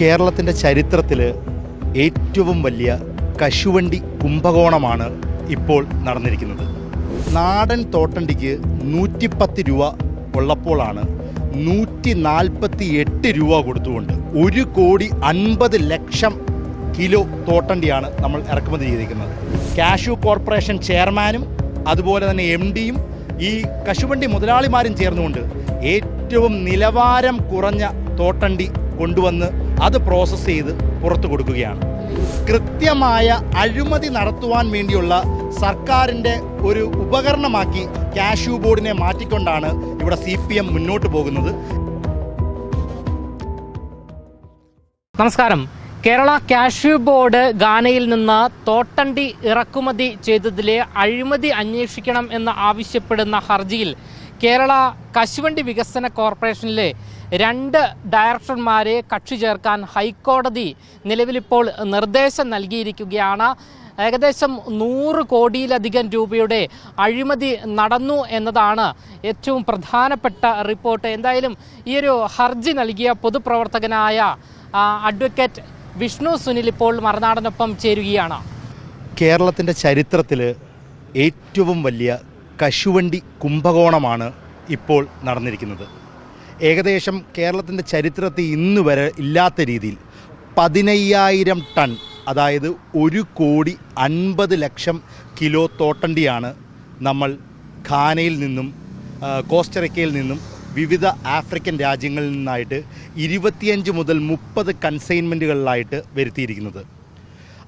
കേരളത്തിന്റെ ചരിത്രത്തിൽ ഏറ്റവും വലിയ കശുവണ്ടി കുംഭകോണമാണ് ഇപ്പോൾ നടന്നിരിക്കുന്നത്. നാടൻ തോട്ടണ്ടിക്ക് നൂറ്റിപ്പത്ത് രൂപ ഉള്ളപ്പോഴാണ് നൂറ്റി നാൽപ്പത്തി എട്ട് രൂപ കൊടുത്തുകൊണ്ട് ഒരു കോടി അൻപത് ലക്ഷം കിലോ തോട്ടണ്ടിയാണ് നമ്മൾ ഇറക്കുമതി ചെയ്തിരിക്കുന്നത്. കാഷു കോർപ്പറേഷൻ ചെയർമാനും അതുപോലെ തന്നെ എം ഡിയും ഈ കശുവണ്ടി മുതലാളിമാരും ചേർന്നുകൊണ്ട് ഏറ്റവും നിലവാരം കുറഞ്ഞ തോട്ടണ്ടി കൊണ്ടുവന്ന് അത് പ്രോസസ്സ് ചെയ്ത് പുറത്തു കൊടുക്കുകയാണ്. കൃത്യമായ അഴിമതി നടത്തുവാൻ വേണ്ടിയുള്ള സർക്കാരിന്റെ ഒരു ഉപകരണമാക്കി കാഷ്യൂ ബോർഡിനെ മാറ്റിക്കൊണ്ടാണ് ഇവിടെ സി മുന്നോട്ട് പോകുന്നത്. നമസ്കാരം. കേരള കാഷ്യൂ ബോർഡ് ഗാനയിൽ നിന്ന് തോട്ടണ്ടി ഇറക്കുമതി ചെയ്തതിലെ അഴിമതി അന്വേഷിക്കണം എന്ന് ആവശ്യപ്പെടുന്ന ഹർജിയിൽ കേരള കശുവണ്ടി വികസന കോർപ്പറേഷനിലെ രണ്ട് ഡയറക്ടർമാരെ കക്ഷി ചേർക്കാൻ ഹൈക്കോടതി നിലവിലിപ്പോൾ നിർദ്ദേശം നൽകിയിരിക്കുകയാണ്. ഏകദേശം നൂറ് കോടിയിലധികം രൂപയുടെ അഴിമതി നടന്നു എന്നതാണ് ഏറ്റവും പ്രധാനപ്പെട്ട റിപ്പോർട്ട്. എന്തായാലും ഈ ഒരു ഹർജി നൽകിയ പൊതുപ്രവർത്തകനായ അഡ്വക്കേറ്റ് വിഷ്ണു സുനിൽ ഇപ്പോൾ മറുനാടനൊപ്പം ചേരുകയാണ്. കേരളത്തിന്റെ ചരിത്രത്തിൽ ഏറ്റവും വലിയ കശുവണ്ടി കുംഭകോണമാണ് ഇപ്പോൾ നടന്നിരിക്കുന്നത്. ഏകദേശം കേരളത്തിന്റെ ചരിത്രത്തിൽ ഇന്ന് വരെ ഇല്ലാത്ത രീതിയിൽ പതിനയ്യായിരം ടൺ അതായത് ഒരു കോടി അൻപത് ലക്ഷം കിലോ തോട്ടണ്ടിയാണ് നമ്മൾ ഖാനയിൽ നിന്നും കോസ്റ്ററക്കയിൽ നിന്നും വിവിധ ആഫ്രിക്കൻ രാജ്യങ്ങളിൽ നിന്നായിട്ട് ഇരുപത്തിയഞ്ച് മുതൽ മുപ്പത് കൺസൈൻമെന്റുകളിലായിട്ട് വരുത്തിയിരിക്കുന്നത്.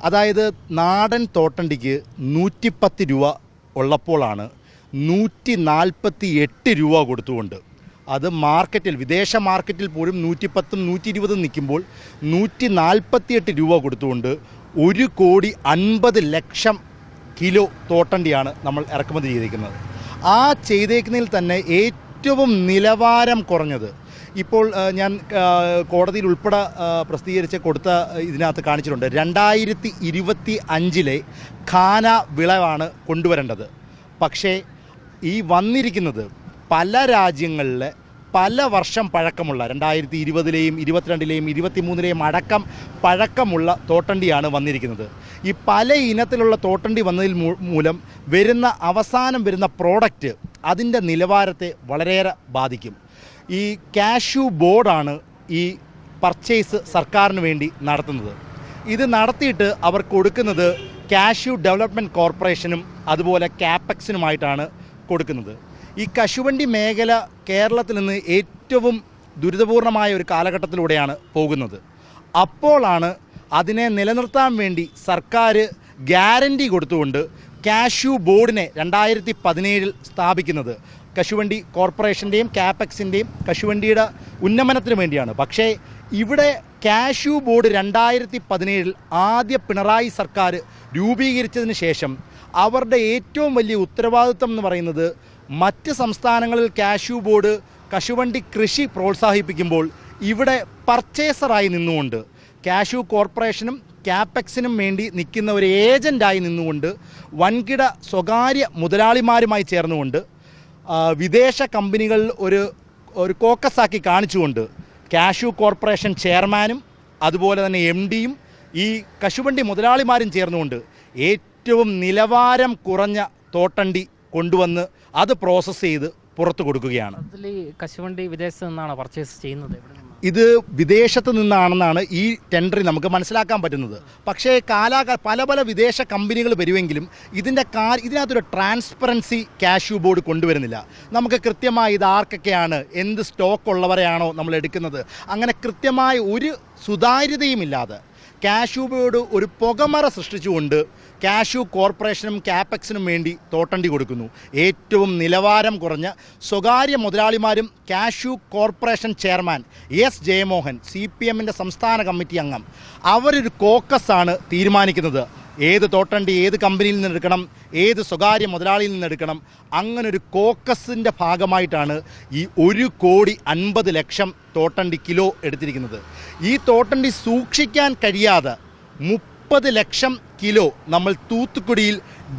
അതായത് നാടൻ തോട്ടണ്ടിക്ക് നൂറ്റിപ്പത്ത് രൂപ ഉള്ളപ്പോഴാണ് നൂറ്റി നാൽപ്പത്തി എട്ട് രൂപ കൊടുത്തുകൊണ്ട് അത് മാർക്കറ്റിൽ വിദേശ മാർക്കറ്റിൽ പോലും നൂറ്റിപ്പത്തും നൂറ്റി ഇരുപതും നിൽക്കുമ്പോൾ നൂറ്റി നാൽപ്പത്തിയെട്ട് രൂപ കൊടുത്തുകൊണ്ട് ഒരു കോടി അൻപത് ലക്ഷം കിലോ തോട്ടണ്ടിയാണ് നമ്മൾ ഇറക്കുമതി ചെയ്തിരിക്കുന്നത് ആ ചെയ്തേക്കുന്നതിൽ തന്നെ ഏറ്റവും നിലവാരം കുറഞ്ഞത് ഇപ്പോൾ ഞാൻ കോടതിയിൽ ഉൾപ്പെടെ പ്രസിദ്ധീകരിച്ച് കൊടുത്ത ഇതിനകത്ത് കാണിച്ചിട്ടുണ്ട്. രണ്ടായിരത്തി ഇരുപത്തി അഞ്ചിലെ ഖാന വിളവാണ് കൊണ്ടുവരേണ്ടത്. പക്ഷേ ഈ വന്നിരിക്കുന്നത് പല രാജ്യങ്ങളിലെ പല വർഷം പഴക്കമുള്ള രണ്ടായിരത്തി ഇരുപതിലെയും ഇരുപത്തിരണ്ടിലെയും ഇരുപത്തിമൂന്നിലെയും അടക്കം പഴക്കമുള്ള തോട്ടണ്ടിയാണ് വന്നിരിക്കുന്നത്. ഈ പല ഇനത്തിലുള്ള തോട്ടണ്ടി വന്നതിൽ മൂലം വരുന്ന അവസാനം വരുന്ന പ്രോഡക്റ്റ് അതിന്റെ നിലവാരത്തെ വളരെയേറെ ബാധിക്കും. ഈ കാഷ്യൂ ബോർഡാണ് ഈ പർച്ചേസ് സർക്കാരിന് വേണ്ടി നടത്തുന്നത്. ഇത് നടത്തിയിട്ട് അവർ കൊടുക്കുന്നത് കാഷ്യൂ ഡെവലപ്മെന്റ് കോർപ്പറേഷനും അതുപോലെ ക്യാപെക്സിനുമായിട്ടാണ് കൊടുക്കുന്നത്. ഈ കശുവണ്ടി മേഖല കേരളത്തിൽ നിന്ന് ഏറ്റവും ദുരിതപൂർണമായ ഒരു കാലഘട്ടത്തിലൂടെയാണ് പോകുന്നത്. അപ്പോഴാണ് അതിനെ നിലനിർത്താൻ വേണ്ടി സർക്കാർ ഗ്യാരണ്ടി കൊടുത്തുകൊണ്ട് കാഷ്യൂ ബോർഡിനെ രണ്ടായിരത്തി പതിനേഴിൽ സ്ഥാപിക്കുന്നത്. കശുവണ്ടി കോർപ്പറേഷന്റെയും ക്യാപെക്സിന്റെയും കശുവണ്ടിയുടെ ഉന്നമനത്തിന് വേണ്ടിയാണ്. പക്ഷേ ഇവിടെ കാഷ്യൂ ബോർഡ് രണ്ടായിരത്തി പതിനേഴിൽ ആദ്യ പിണറായി സർക്കാർ രൂപീകരിച്ചതിന് ശേഷം അവരുടെ ഏറ്റവും വലിയ ഉത്തരവാദിത്വം എന്ന് പറയുന്നത് മറ്റ് സംസ്ഥാനങ്ങളിൽ കാഷ്യൂ ബോർഡ് കശുവണ്ടി കൃഷി പ്രോത്സാഹിപ്പിക്കുമ്പോൾ ഇവിടെ പർച്ചേസറായി നിന്നുകൊണ്ട് കാഷ്യൂ കോർപ്പറേഷനും ക്യാപെക്സിനും വേണ്ടി നിൽക്കുന്ന ഒരു ഏജന്റായി നിന്നുകൊണ്ട് വൻകിട സ്വകാര്യ മുതലാളിമാരുമായി ചേർന്നുകൊണ്ട് വിദേശ കമ്പനികളിൽ ഒരു ഒരു കോക്കസാക്കി കാണിച്ചുകൊണ്ട് കാഷ്യൂ കോർപ്പറേഷൻ ചെയർമാനും അതുപോലെ തന്നെ എം ഡിയും ഈ കശുവണ്ടി മുതലാളിമാരും ചേർന്നുകൊണ്ട് ഏറ്റവും നിലവാരം കുറഞ്ഞ തോട്ടണ്ടി കൊണ്ടുവന്ന് അത് പ്രോസസ്സ് ചെയ്ത് പുറത്തു കൊടുക്കുകയാണ്. കശുവണ്ടി വിദേശത്ത് നിന്നാണ് പർച്ചേസ് ചെയ്യുന്നത്? ഇത് വിദേശത്ത് നിന്നാണെന്നാണ് ഈ ടെൻഡറിൽ നമുക്ക് മനസ്സിലാക്കാൻ പറ്റുന്നത്. പക്ഷേ കാലാ പല പല വിദേശ കമ്പനികൾ വരുമെങ്കിലും ഇതിന്റെ കാ ഇതിനകത്തൊരു ട്രാൻസ്പെറൻസി കാഷ്യൂ ബോർഡ് കൊണ്ടുവരുന്നില്ല. നമുക്ക് കൃത്യമായി ഇത് ആർക്കൊക്കെയാണ് എന്ത് സ്റ്റോക്ക് ഉള്ളവരെയാണോ നമ്മൾ എടുക്കുന്നത്. അങ്ങനെ കൃത്യമായ ഒരു സുതാര്യതയുമില്ലാതെ കാഷ്യൂ ബോർഡ് ഒരു പുകമറ സൃഷ്ടിച്ചുകൊണ്ട് കാഷ്യൂ കോർപ്പറേഷനും ക്യാപെക്സിനും വേണ്ടി തോട്ടണ്ടി കൊടുക്കുന്നു. ഏറ്റവും നിലവാരം കുറഞ്ഞ സ്വകാര്യ മുതലാളിമാരും cashew corporation chairman S Jayamohan C P എമ്മിന്റെ സംസ്ഥാന കമ്മിറ്റി അംഗം. അവരൊരു കോക്കസാണ് തീരുമാനിക്കുന്നത്. ഏത് തോട്ടണ്ടി ഏത് കമ്പനിയിൽ നിന്ന് എടുക്കണം ഏത് സ്വകാര്യ മുതലാളിയിൽ നിന്ന് എടുക്കണം അങ്ങനെ ഒരു കോക്കസിന്റെ ഭാഗമായിട്ടാണ് ഈ ഒരു കോടി അൻപത് ലക്ഷം തോട്ടണ്ടി കിലോ എടുത്തിരിക്കുന്നത്. ഈ തോട്ടണ്ടി സൂക്ഷിക്കാൻ കഴിയാതെ മുപ്പത് ലക്ഷം കിലോ നമ്മൾ തൂത്തുക്കുടിയിൽ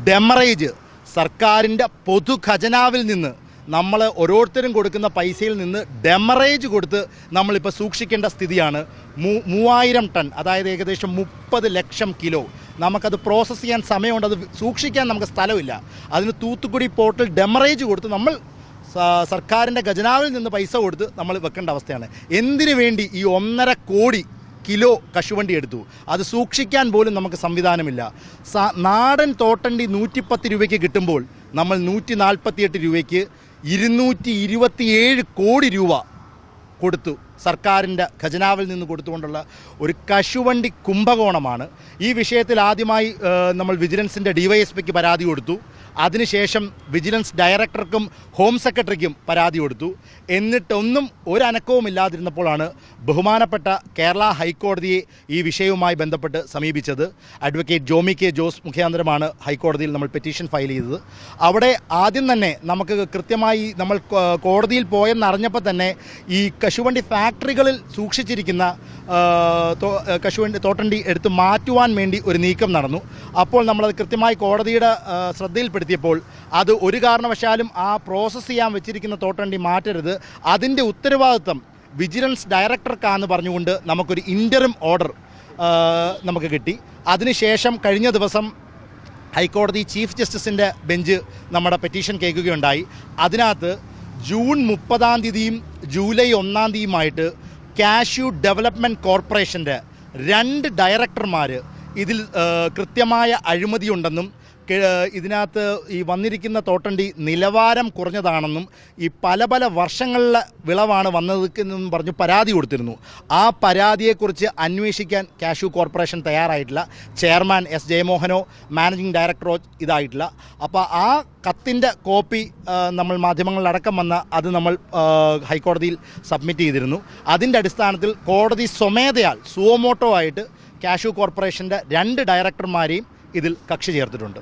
ഡെമറേജ് സർക്കാരിന്റെ പൊതുഖജനാവിൽ നിന്ന് നമ്മൾ ഓരോരുത്തരും കൊടുക്കുന്ന പൈസയിൽ നിന്ന് ഡെമറേജ് കൊടുത്ത് നമ്മളിപ്പോൾ സൂക്ഷിക്കേണ്ട സ്ഥിതിയാണ്. മൂ മൂവായിരം ടൺ അതായത് ഏകദേശം മുപ്പത് ലക്ഷം കിലോ. നമുക്കത് പ്രോസസ്സ് ചെയ്യാൻ സമയമുണ്ട് അത് സൂക്ഷിക്കാൻ നമുക്ക് സ്ഥലമില്ല. അതിന് തൂത്തുക്കുടി പോർട്ടിൽ ഡെമറേജ് കൊടുത്ത് നമ്മൾ സർക്കാരിന്റെ ഖജനാവിൽ നിന്ന് പൈസ കൊടുത്ത് നമ്മൾ വെക്കേണ്ട അവസ്ഥയാണ്. എന്തിനു വേണ്ടി ഈ ഒന്നര കോടി കിലോ കശുവണ്ടി എടുത്തു. അത് സൂക്ഷിക്കാൻ പോലും നമുക്ക് സംവിധാനമില്ല. നാടൻ തോട്ടണ്ടി നൂറ്റിപ്പത്ത് രൂപയ്ക്ക് കിട്ടുമ്പോൾ നമ്മൾ നൂറ്റി നാൽപ്പത്തിയെട്ട് രൂപയ്ക്ക് ഇരുന്നൂറ്റി ഇരുപത്തിയേഴ് കോടി രൂപ കൊടുത്തു. സർക്കാരിന്റെ ഖജനാവിൽ നിന്ന് കൊടുത്തുകൊണ്ടുള്ള ഒരു കശുവണ്ടി കുംഭകോണമാണ്. ഈ വിഷയത്തിൽ ആദ്യമായി നമ്മൾ വിജിലൻസിന്റെ ഡിവൈഎസ്പിക്ക് പരാതി കൊടുത്തു. അതിനുശേഷം വിജിലൻസ് ഡയറക്ടർക്കും ഹോം സെക്രട്ടറിക്കും പരാതി കൊടുത്തു. എന്നിട്ടൊന്നും ഒരു ഇല്ലാതിരുന്നപ്പോഴാണ് ബഹുമാനപ്പെട്ട കേരള ഹൈക്കോടതിയെ ഈ വിഷയവുമായി ബന്ധപ്പെട്ട് സമീപിച്ചത്. അഡ്വക്കേറ്റ് ജോമി കെ ജോസ് മുഖാന്തരമാണ് ഹൈക്കോടതിയിൽ നമ്മൾ പെറ്റീഷൻ ഫയൽ ചെയ്തത്. അവിടെ ആദ്യം തന്നെ നമുക്ക് കൃത്യമായി നമ്മൾ കോടതിയിൽ പോയെന്നറിഞ്ഞപ്പോൾ തന്നെ ഈ കശുവണ്ടി ഫാക്ടറികളിൽ സൂക്ഷിച്ചിരിക്കുന്ന കശുവണ്ടി തോട്ടണ്ടി എടുത്ത് മാറ്റുവാൻ വേണ്ടി ഒരു നീക്കം നടന്നു. അപ്പോൾ നമ്മളത് കൃത്യമായി കോടതിയുടെ ശ്രദ്ധയിൽപ്പെടുത്തിയപ്പോൾ അത് ഒരു കാരണവശാലും ആ പ്രോസസ്സ് ചെയ്യാൻ വെച്ചിരിക്കുന്ന തോട്ടണ്ടി മാറ്റരുത്. അതിന്റെ ഉത്തരവാദിത്വം വിജിലൻസ് ഡയറക്ടർക്കാന്ന് പറഞ്ഞുകൊണ്ട് നമുക്കൊരു ഇന്ററും ഓർഡർ നമുക്ക് കിട്ടി. അതിനുശേഷം കഴിഞ്ഞ ദിവസം ഹൈക്കോടതി ചീഫ് ജസ്റ്റിസിന്റെ ബെഞ്ച് നമ്മുടെ പെറ്റീഷൻ കേൾക്കുകയുണ്ടായി. അതിനകത്ത് ജൂൺ മുപ്പതാം തീയതിയും ജൂലൈ ഒന്നാം തീയതിയുമായിട്ട് കാഷ്യൂ ഡെവലപ്മെന്റ് കോർപ്പറേഷന്റെ രണ്ട് ഡയറക്ടർമാർ ഇതിൽ കൃത്യമായ അഴിമതിയുണ്ടെന്നും ഇതിനകത്ത് ഈ വന്നിരിക്കുന്ന തോട്ടണ്ടി നിലവാരം കുറഞ്ഞതാണെന്നും ഈ പല പല വർഷങ്ങളിലെ വിളവാണ് വന്നതെന്നും പറഞ്ഞു പരാതി കൊടുത്തിരുന്നു. ആ പരാതിയെക്കുറിച്ച് അന്വേഷിക്കാൻ കാഷ്യൂ കോർപ്പറേഷൻ തയ്യാറായിട്ടില്ല. ചെയർമാൻ എസ് ജയമോഹനോ മാനേജിംഗ് ഡയറക്ടറോ ഇതായിട്ടില്ല. അപ്പോൾ ആ കത്തിന്റെ കോപ്പി നമ്മൾ മാധ്യമങ്ങളിലടക്കം വന്ന അത് നമ്മൾ ഹൈക്കോടതിയിൽ സബ്മിറ്റ് ചെയ്തിരുന്നു. അതിന്റെ അടിസ്ഥാനത്തിൽ കോടതി സ്വമേധയാൽ സുവമോട്ടോ ആയിട്ട് കാഷ്യൂ കോർപ്പറേഷന്റെ രണ്ട് ഡയറക്ടർമാരെയും ഇതിൽ കക്ഷി ചേർത്തിട്ടുണ്ട്.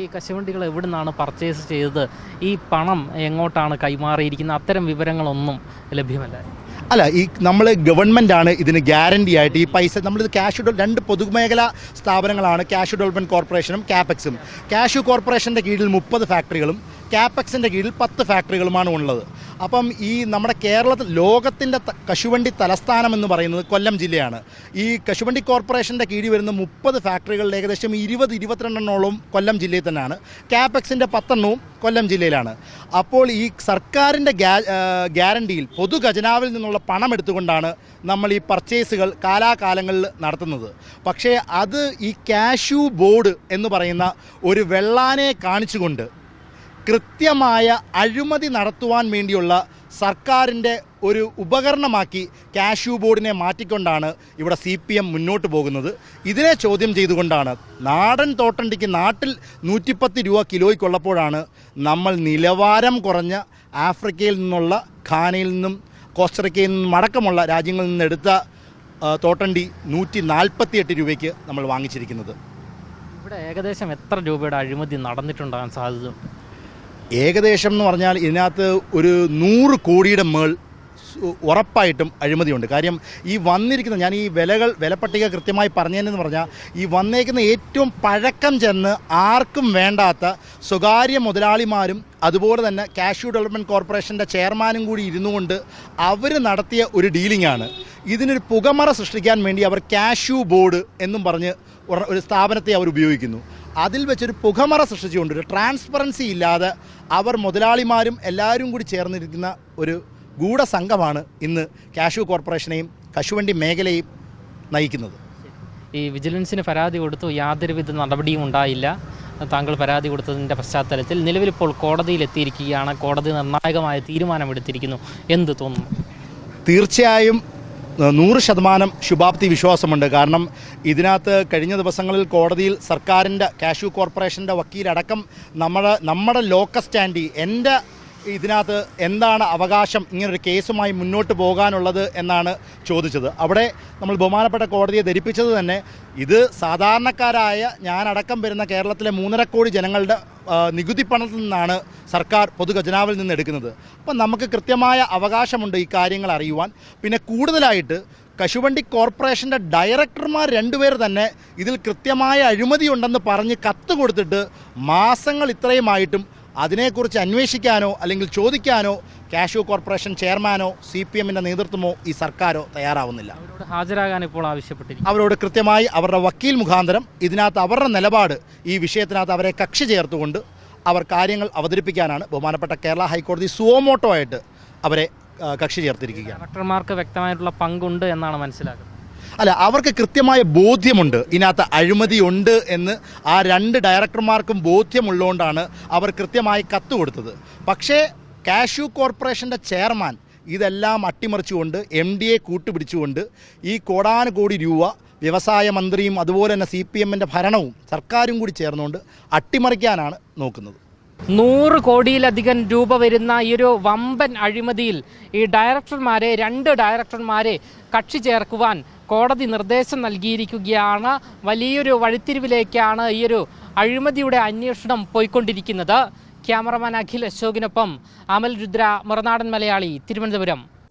ഈ കശുവണ്ടികൾ എവിടെ നിന്നാണ് പർച്ചേസ് ചെയ്തത്? ഈ പണം എങ്ങോട്ടാണ് കൈമാറിയിരിക്കുന്നത്? അത്തരം വിവരങ്ങളൊന്നും ലഭ്യമല്ല. അല്ല ഈ നമ്മൾ ആണ് ഇതിന് ഗ്യാരണ്ടി ആയിട്ട് ഈ പൈസ നമ്മളിത് ക്യാഷ് രണ്ട് പൊതുമേഖലാ സ്ഥാപനങ്ങളാണ് ക്യാഷ് ഡെവലപ്മെന്റ് കോർപ്പറേഷനും ക്യാപെക്സും ക്യാഷ് കോർപ്പറേഷന്റെ കീഴിൽ മുപ്പത് ഫാക്ടറികളും ക്യാപെക്സിന്റെ കീഴിൽ പത്ത് ഫാക്ടറികളുമാണ് ഉള്ളത്. അപ്പം ഈ നമ്മുടെ കേരളത്തിൽ ലോകത്തിന്റെ കശുവണ്ടി തലസ്ഥാനം എന്ന് പറയുന്നത് കൊല്ലം ജില്ലയാണ്. ഈ കശുവണ്ടി കോർപ്പറേഷന്റെ കീഴിൽ വരുന്ന മുപ്പത് ഫാക്ടറികളിൽ ഏകദേശം ഇരുപത് ഇരുപത്തിരണ്ടെണ്ണോളം കൊല്ലം ജില്ലയിൽ തന്നെയാണ്. ക്യാപെക്സിന്റെ പത്തെണ്ണവും കൊല്ലം ജില്ലയിലാണ്. അപ്പോൾ ഈ സർക്കാരിന്റെ ഗ്യാരണ്ടിയിൽ പൊതു ഖജനാവിൽ നിന്നുള്ള പണം എടുത്തുകൊണ്ടാണ് നമ്മൾ ഈ പർച്ചേസുകൾ കാലാകാലങ്ങളിൽ നടത്തുന്നത്. പക്ഷേ അത് ഈ കാഷ്യൂ ബോർഡ് എന്ന് പറയുന്ന ഒരു വെള്ളാനെ കാണിച്ചുകൊണ്ട് കൃത്യമായ അഴിമതി നടത്തുവാൻ വേണ്ടിയുള്ള സർക്കാരിന്റെ ഒരു ഉപകരണമാക്കി കാഷ്യൂ ബോർഡിനെ മാറ്റിക്കൊണ്ടാണ് ഇവിടെ സി പി എം മുന്നോട്ട് പോകുന്നത്. ഇതിനെ ചോദ്യം ചെയ്തുകൊണ്ടാണ് നാടൻ തോട്ടണ്ടിക്ക് നാട്ടിൽ നൂറ്റിപ്പത്ത് രൂപ കിലോയ്ക്കുള്ളപ്പോഴാണ് നമ്മൾ നിലവാരം കുറഞ്ഞ ആഫ്രിക്കയിൽ നിന്നുള്ള ഖാനയിൽ നിന്നും കോസ്റ്ററിക്കയിൽ നിന്നും അടക്കമുള്ള രാജ്യങ്ങളിൽ നിന്ന് എടുത്ത തോട്ടണ്ടി നൂറ്റി നാൽപ്പത്തിയെട്ട് രൂപയ്ക്ക് നമ്മൾ വാങ്ങിച്ചിരിക്കുന്നത്. ഇവിടെ ഏകദേശം എത്ര രൂപയുടെ അഴിമതി നടന്നിട്ടുണ്ടാകാൻ സാധ്യതയുണ്ട് ഏകദേശം എന്ന് പറഞ്ഞാൽ ഇതിനകത്ത് ഒരു നൂറ് കോടിയുടെ മേൾ ഉറപ്പായിട്ടും അഴിമതിയുണ്ട്. കാര്യം ഈ വന്നിരിക്കുന്ന ഞാൻ ഈ വിലകൾ വിലപ്പട്ടിക കൃത്യമായി പറഞ്ഞതെന്ന് പറഞ്ഞാൽ ഈ വന്നേക്കുന്ന ഏറ്റവും പഴക്കം ചെന്ന് ആർക്കും വേണ്ടാത്ത സ്വകാര്യ മുതലാളിമാരും അതുപോലെ തന്നെ കാഷ്യൂ ഡെവലപ്മെന്റ് കോർപ്പറേഷന്റെ ചെയർമാനും കൂടി ഇരുന്നു കൊണ്ട് അവർ നടത്തിയ ഒരു ഡീലിംഗാണ് ഇതിനൊരു പുകമറ സൃഷ്ടിക്കാൻ വേണ്ടി അവർ കാഷ്യൂ ബോർഡ് എന്നും പറഞ്ഞ് ഒരു സ്ഥാപനത്തെ അവർ ഉപയോഗിക്കുന്നു. അതിൽ വെച്ചൊരു പുകമറ സൃഷ്ടിച്ചുകൊണ്ട് ഒരു ട്രാൻസ്പെറൻസി ഇല്ലാതെ അവർ മുതലാളിമാരും എല്ലാവരും കൂടി ചേർന്നിരിക്കുന്ന ഒരു ഗൂഢസംഘമാണ് ഇന്ന് കാഷു കോർപ്പറേഷനെയും കശുവണ്ടി മേഖലയും നയിക്കുന്നത്. ഈ വിജിലൻസിന് പരാതി കൊടുത്തു യാതൊരുവിധ നടപടിയും ഉണ്ടായില്ല. താങ്കൾ പരാതി കൊടുത്തതിന്റെ പശ്ചാത്തലത്തിൽ നിലവിലിപ്പോൾ കോടതിയിലെത്തിയിരിക്കുകയാണ്. കോടതി നിർണായകമായ തീരുമാനമെടുത്തിരിക്കുന്നു. എന്ത് തോന്നുന്നു? തീർച്ചയായും നൂറ് ശതമാനം ശുഭാപ്തി വിശ്വാസമുണ്ട്. കാരണം ഇതിനകത്ത് കഴിഞ്ഞ ദിവസങ്ങളിൽ കോടതിയിൽ സർക്കാരിന്റെ കാഷ്യൂ കോർപ്പറേഷന്റെ വക്കീലടക്കം നമ്മുടെ നമ്മുടെ ലോക്കൽ സ്റ്റാൻഡി എന്റെ ഇതിനകത്ത് എന്താണ് അവകാശം ഇങ്ങനൊരു കേസുമായി മുന്നോട്ട് പോകാനുള്ളത് എന്നാണ് ചോദിച്ചത്. അവിടെ നമ്മൾ ബഹുമാനപ്പെട്ട കോടതിയെ ധരിപ്പിച്ചത് തന്നെ ഇത് സാധാരണക്കാരായ ഞാനടക്കം വരുന്ന കേരളത്തിലെ മൂന്നര കോടി ജനങ്ങളുടെ നികുതി പണത്തിൽ നിന്നാണ് സർക്കാർ പൊതുഖജനാവിൽ നിന്ന് എടുക്കുന്നത്. അപ്പം നമുക്ക് കൃത്യമായ അവകാശമുണ്ട് ഈ കാര്യങ്ങൾ അറിയുവാൻ. പിന്നെ കൂടുതലായിട്ട് കശുവണ്ടി കോർപ്പറേഷന്റെ ഡയറക്ടർമാർ രണ്ടുപേർ തന്നെ ഇതിൽ കൃത്യമായ അഴിമതിയുണ്ടെന്ന് പറഞ്ഞ് കത്ത് കൊടുത്തിട്ട് മാസങ്ങൾ ഇത്രയുമായിട്ടും അതിനെക്കുറിച്ച് അന്വേഷിക്കാനോ അല്ലെങ്കിൽ ചോദിക്കാനോ കാഷ്യൂ കോർപ്പറേഷൻ ചെയർമാനോ സി പി എമ്മിന്റെ നേതൃത്വമോ ഈ സർക്കാരോ തയ്യാറാവുന്നില്ല. ഹാജരാകാൻ ഇപ്പോൾ ആവശ്യപ്പെട്ടിരിക്കും അവരോട് കൃത്യമായി അവരുടെ വക്കീൽ മുഖാന്തരം ഇതിനകത്ത് അവരുടെ നിലപാട് ഈ വിഷയത്തിനകത്ത് അവരെ കക്ഷി ചേർത്തുകൊണ്ട് അവർ കാര്യങ്ങൾ അവതരിപ്പിക്കാനാണ് ബഹുമാനപ്പെട്ട കേരള ഹൈക്കോടതി സുവോമോട്ടോ ആയിട്ട് അവരെ കക്ഷി ചേർത്തിരിക്കുകയാണ്. ഡോക്ടർമാർക്ക് വ്യക്തമായിട്ടുള്ള പങ്കുണ്ട് എന്നാണ് മനസ്സിലാക്കുന്നത്. അല്ല അവർക്ക് കൃത്യമായ ബോധ്യമുണ്ട്. ഇതിനകത്ത് അഴിമതിയുണ്ട് എന്ന് ആ രണ്ട് ഡയറക്ടർമാർക്കും ബോധ്യമുള്ളതുകൊണ്ടാണ് അവർ കൃത്യമായി കത്ത് കൊടുത്തത്. പക്ഷേ കാഷ്യൂ കോർപ്പറേഷന്റെ ചെയർമാൻ ഇതെല്ലാം അട്ടിമറിച്ചുകൊണ്ട് എം ഡി എ കൂട്ടുപിടിച്ചുകൊണ്ട് ഈ കോടാനുകോടി രൂപ വ്യവസായ മന്ത്രിയും അതുപോലെ തന്നെ സി പി എമ്മിന്റെ ഭരണവും സർക്കാരും കൂടി ചേർന്നുകൊണ്ട് അട്ടിമറിക്കാനാണ് നോക്കുന്നത്. നൂറ് കോടിയിലധികം രൂപ വരുന്ന ഈ ഒരു വമ്പൻ അഴിമതിയിൽ ഈ ഡയറക്ടർമാരെ രണ്ട് ഡയറക്ടർമാരെ കക്ഷി ചേർക്കുവാൻ കോടതി നിർദ്ദേശം നൽകിയിരിക്കുകയാണ്. വലിയൊരു വഴിത്തിരിവിലേക്കാണ് ഈ ഒരു അഴിമതിയുടെ അന്വേഷണം പോയിക്കൊണ്ടിരിക്കുന്നത്. ക്യാമറമാൻ അഖിൽ അശോകിനൊപ്പം അമൽ രുദ്ര മറുനാടൻ മലയാളി തിരുവനന്തപുരം.